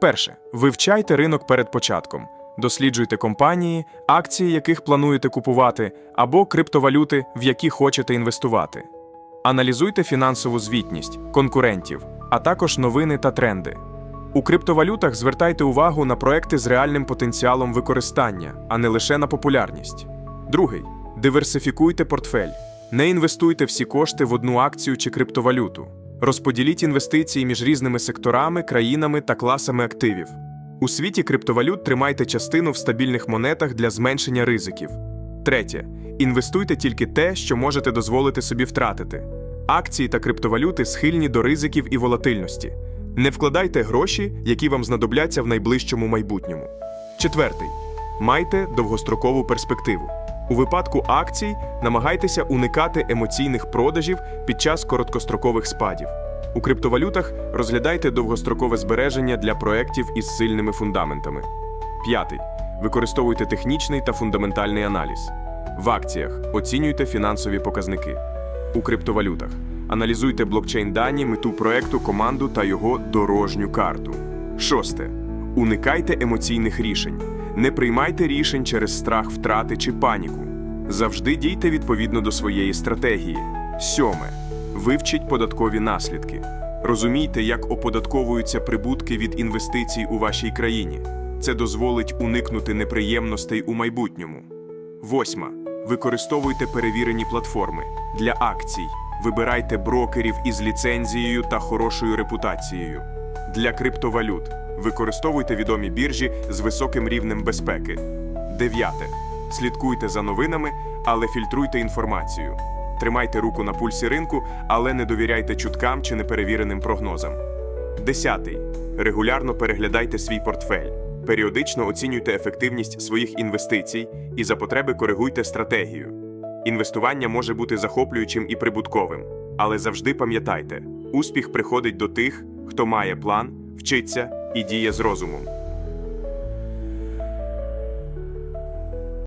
Перше. Вивчайте ринок перед початком. Досліджуйте компанії, акції яких плануєте купувати, або криптовалюти, в які хочете інвестувати. Аналізуйте фінансову звітність, конкурентів, а також новини та тренди. У криптовалютах звертайте увагу на проекти з реальним потенціалом використання, а не лише на популярність. Другий диверсифікуйте портфель. Не інвестуйте всі кошти в одну акцію чи криптовалюту. Розподіліть інвестиції між різними секторами, країнами та класами активів. У світі криптовалют тримайте частину в стабільних монетах для зменшення ризиків. Третє. Інвестуйте тільки те, що можете дозволити собі втратити. Акції та криптовалюти схильні до ризиків і волатильності. Не вкладайте гроші, які вам знадобляться в найближчому майбутньому. Четвертий. Майте довгострокову перспективу. У випадку акцій намагайтеся уникати емоційних продажів під час короткострокових спадів. У криптовалютах розглядайте довгострокове збереження для проєктів із сильними фундаментами. П'ятий. Використовуйте технічний та фундаментальний аналіз. В акціях оцінюйте фінансові показники. У криптовалютах аналізуйте блокчейн дані, мету проекту, команду та його дорожню карту. Шосте. Уникайте емоційних рішень. Не приймайте рішень через страх втрати чи паніку. Завжди дійте відповідно до своєї стратегії. Сьоме. Вивчіть податкові наслідки. Розумійте, як оподатковуються прибутки від інвестицій у вашій країні. Це дозволить уникнути неприємностей у майбутньому. Восьма. Використовуйте перевірені платформи для акцій. Вибирайте брокерів із ліцензією та хорошою репутацією. Для криптовалют використовуйте відомі біржі з високим рівнем безпеки. Дев'яте. Слідкуйте за новинами, але фільтруйте інформацію. Тримайте руку на пульсі ринку, але не довіряйте чуткам чи неперевіреним прогнозам. Десятий. Регулярно переглядайте свій портфель. Періодично оцінюйте ефективність своїх інвестицій і за потреби коригуйте стратегію. Інвестування може бути захоплюючим і прибутковим, але завжди пам'ятайте, успіх приходить до тих, хто має план, вчиться і діє з розумом.